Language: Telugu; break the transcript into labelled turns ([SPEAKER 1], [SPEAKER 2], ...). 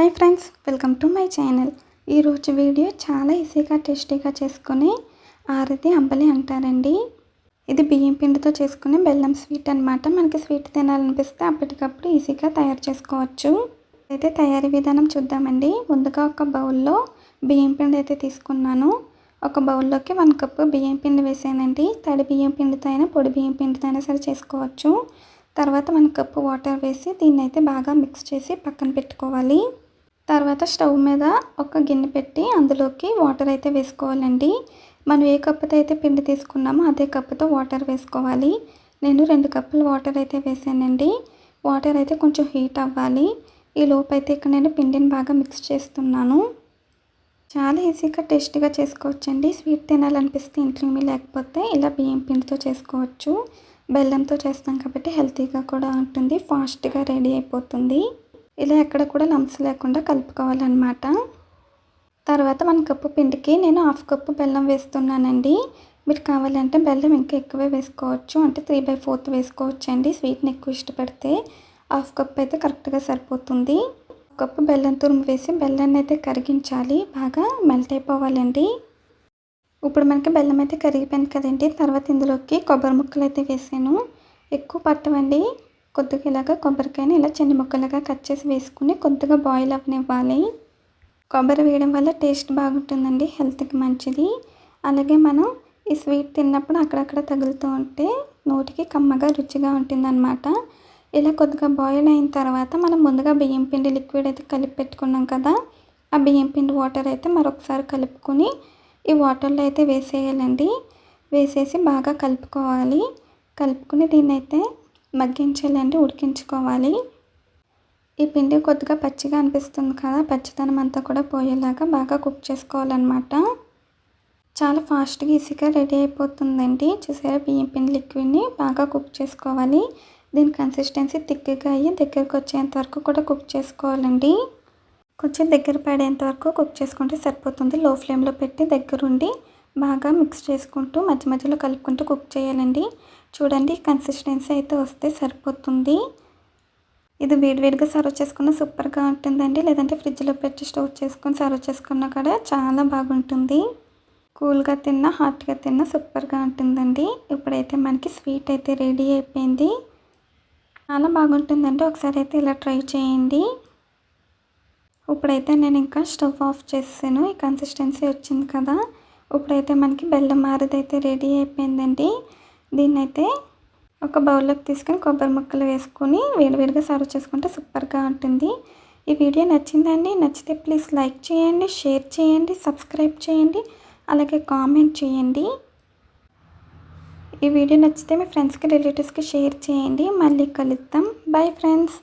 [SPEAKER 1] Hi friends welcome to my channel. ఈరోజు వీడియో చాలా ఈజీగా టేస్టీగా చేసుకుని ఆరతి అంబలి అంటారండి. ఇది బియ్యం పిండితో చేసుకునే బెల్లం స్వీట్ అనమాట మనకి స్వీట్ తినాలనిపిస్తే అప్పటికప్పుడు ఈజీగా తయారు చేసుకోవచ్చు. అయితే తయారీ విధానం చూద్దామండి. ముందుగా ఒక బౌల్లో బియ్యం పిండి అయితే తీసుకున్నాను. ఒక బౌల్లోకి వన్ కప్పు బియ్యం పిండి వేసానండి. తడి బియ్యం పిండితో అయినా పొడి బియ్యం పిండితో అయినా సరే చేసుకోవచ్చు. తర్వాత వన్ కప్పు వాటర్ వేసి దీన్ని అయితే బాగా మిక్స్ చేసి పక్కన పెట్టుకోవాలి. తర్వాత స్టవ్ మీద ఒక గిన్నె పెట్టి అందులోకి వాటర్ అయితే వేసుకోవాలండి. మనం ఏ కప్పుతో అయితే పిండి తీసుకున్నామో అదే కప్పుతో వాటర్ వేసుకోవాలి. నేను రెండు కప్పులు వాటర్ అయితే వేసానండి. వాటర్ అయితే కొంచెం హీట్ అవ్వాలి. ఈ లోపు అయితే ఇక్కడ నేను పిండిని బాగా మిక్స్ చేస్తున్నాను. చాలా ఈజీగా టేస్టీగా చేసుకోవచ్చండి. స్వీట్ తినాలనిపిస్తే ఇంట్లో మీ లేకపోతే ఇలా బియ్యం పిండితో చేసుకోవచ్చు. బెల్లంతో చేస్తాం కాబట్టి హెల్తీగా కూడా ఉంటుంది. ఫాస్ట్గా రెడీ అయిపోతుంది. ఇలా ఎక్కడ కూడా లంప్స్ లేకుండా కలుపుకోవాలన్నమాట. తర్వాత మన కప్పు పిండికి నేను హాఫ్ కప్పు బెల్లం వేస్తున్నానండి. మీరు కావాలంటే బెల్లం ఇంకా ఎక్కువే వేసుకోవచ్చు. అంటే త్రీ బై ఫోర్త్ వేసుకోవచ్చు అండి స్వీట్ని ఎక్కువ ఇష్టపడితే హాఫ్ కప్ అయితే కరెక్ట్గా సరిపోతుంది. కప్పు బెల్లం తురుము వేసి బెల్లాన్ని అయితే కరిగించాలి. బాగా మెల్ట్ అయిపోవాలండి. ఇప్పుడు మనకి బెల్లం అయితే కరిగిపోయింది కదండి. తర్వాత ఇందులోకి కొబ్బరి ముక్కలు అయితే వేసాను. ఎక్కువ పట్టవండి. కొద్దిగా ఇలాగ కొబ్బరికాయని ఇలా చిన్న ముక్కలుగా కట్ చేసి వేసుకుని కొద్దిగా బాయిల్ అవ్వనివ్వాలి. కొబ్బరి వేయడం వల్ల టేస్ట్ బాగుంటుందండి హెల్త్కి మంచిది. అలాగే మనం ఈ స్వీట్ తిన్నప్పుడు అక్కడక్కడ తగులుతూ ఉంటే నోటికి కమ్మగా రుచిగా ఉంటుందన్నమాట. ఇలా కొద్దిగా బాయిల్ అయిన తర్వాత మనం ముందుగా బియ్యం పిండి లిక్విడ్ అయితే కలిపి పెట్టుకున్నాం కదా ఆ బియ్యం పిండి వాటర్ అయితే మరొకసారి కలుపుకొని ఈ వాటర్లో అయితే వేసేయాలండి. వేసేసి బాగా కలుపుకోవాలి. కలుపుకుని దీన్ని అయితే మగ్గించాలంటే ఉడికించుకోవాలి. ఈ పిండి కొద్దిగా పచ్చిగా అనిపిస్తుంది కదా పచ్చితనం అంతా కూడా పోయేలాగా బాగా కుక్ చేసుకోవాలన్నమాట. చాలా ఫాస్ట్గా ఈజీగా రెడీ అయిపోతుందండి. చూసారా బియ్యం పిండి లిక్విడ్ని బాగా కుక్ చేసుకోవాలి. దీని కన్సిస్టెన్సీ థిక్గా అయ్యి దగ్గరకు వచ్చేంత వరకు కూడా కుక్ చేసుకోవాలండి. కొంచెం దగ్గర పడేంత వరకు కుక్ చేసుకుంటే సరిపోతుంది. లో ఫ్లేమ్లో పెట్టి దగ్గరుండి బాగా మిక్స్ చేసుకుంటూ మధ్య మధ్యలో కలుపుకుంటూ కుక్ చేయాలండి. చూడండి కన్సిస్టెన్సీ అయితే వస్తే సరిపోతుంది. ఇది వేడివేడిగా సర్వ్ చేసుకున్న సూపర్గా ఉంటుందండి. లేదంటే ఫ్రిడ్జ్లో పెట్టి స్టోర్ చేసుకొని సర్వ్ చేసుకున్నా కూడా చాలా బాగుంటుంది. కూల్గా తిన్నా హాట్గా తిన్నా సూపర్గా ఉంటుందండి. ఇప్పుడైతే మనకి స్వీట్ అయితే రెడీ అయిపోయింది. చాలా బాగుంటుందండి. ఒకసారి అయితే ఇలా ట్రై చేయండి. ఇప్పుడైతే నేను ఇంకా స్టవ్ ఆఫ్ చేసాను ఈ కన్సిస్టెన్సీ వచ్చింది కదా. ఇప్పుడైతే మనకి బెల్లం మారదైతే రెడీ అయిపోయిందండి. దీన్నైతే ఒక బౌల్లోకి తీసుకొని కొబ్బరి ముక్కలు వేసుకొని వేడివేడిగా సర్వ్ చేసుకుంటే సూపర్గా ఉంటుంది. ఈ వీడియో నచ్చిందండి నచ్చితే ప్లీజ్ లైక్ చేయండి షేర్ చేయండి సబ్స్క్రైబ్ చేయండి అలాగే కామెంట్ చేయండి. ఈ వీడియో నచ్చితే మీ ఫ్రెండ్స్కి రిలేటివ్స్కి షేర్ చేయండి. మళ్ళీ కలుద్దాం. Bye friends.